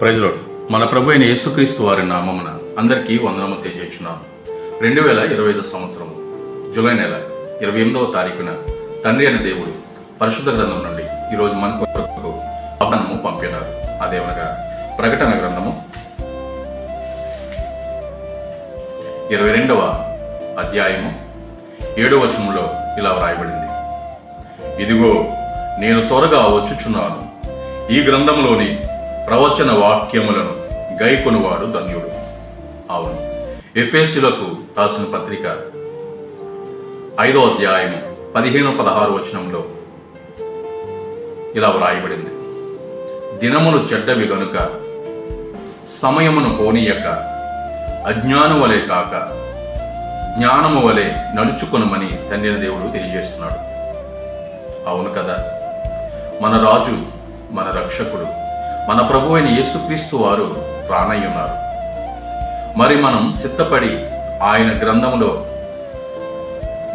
ప్రజలు మన ప్రభు అయిన యేసుక్రీస్తు వారి నామమున అందరికీ వందనము తెలియజేస్తున్నాను రెండు వేల ఇరవై ఐదు సంవత్సరం జూలై నెల ఇరవై ఎనిమిదవ తారీఖున తండ్రి అనే దేవుడు పరిశుద్ధ గ్రంథం నుండి ఈరోజు మన కొరకు వాగ్దానము పంపినారు. అదేమనగా ప్రకటన గ్రంథము ఇరవై రెండవ అధ్యాయము ఏడవ వచనంలో ఇలా వ్రాయబడింది. ఇదిగో నేను త్వరగా వచ్చుచున్నాను. ఈ గ్రంథంలోని ప్రవచన వాక్యములను గైకొనువాడు ధన్యుడు. అవును. ఎఫ్ఎస్సులకు రాసిన పత్రిక ఐదో అధ్యాయము పదిహేను పదహారు వచనంలో ఇలా వ్రాయబడింది. దినములు చెడ్డవి గనుక సమయమును పోనీయక అజ్ఞానం వలె కాక జ్ఞానము వలె నడుచుకొనమని తండ్రి దేవుడు తెలియజేస్తున్నాడు. అవును కదా. మన రాజు మన రక్షకుడు. మన ప్రభు అయిన యేసుక్రీస్తు వారు ప్రాణయ్యున్నారు మరి మనం సిద్ధపడి ఆయన గ్రంథములో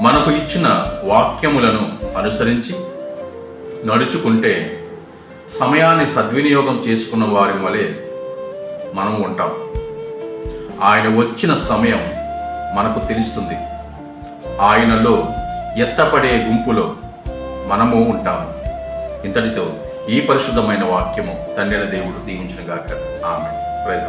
మనకు ఇచ్చిన వాక్యములను అనుసరించి నడుచుకుంటే సమయాన్ని సద్వినియోగం చేసుకున్న వారి వలె మనం ఉంటాం. ఆయన వచ్చిన సమయం మనకు తెలుస్తుంది. ఆయనలో ఎత్తపడే గుంపులో మనము ఉంటాము. ఇంతటితో ఈ పరిశుద్ధమైన వాక్యము తండ్రి దేవుడు దీవించిన గాక. ఆమె ప్రైజ్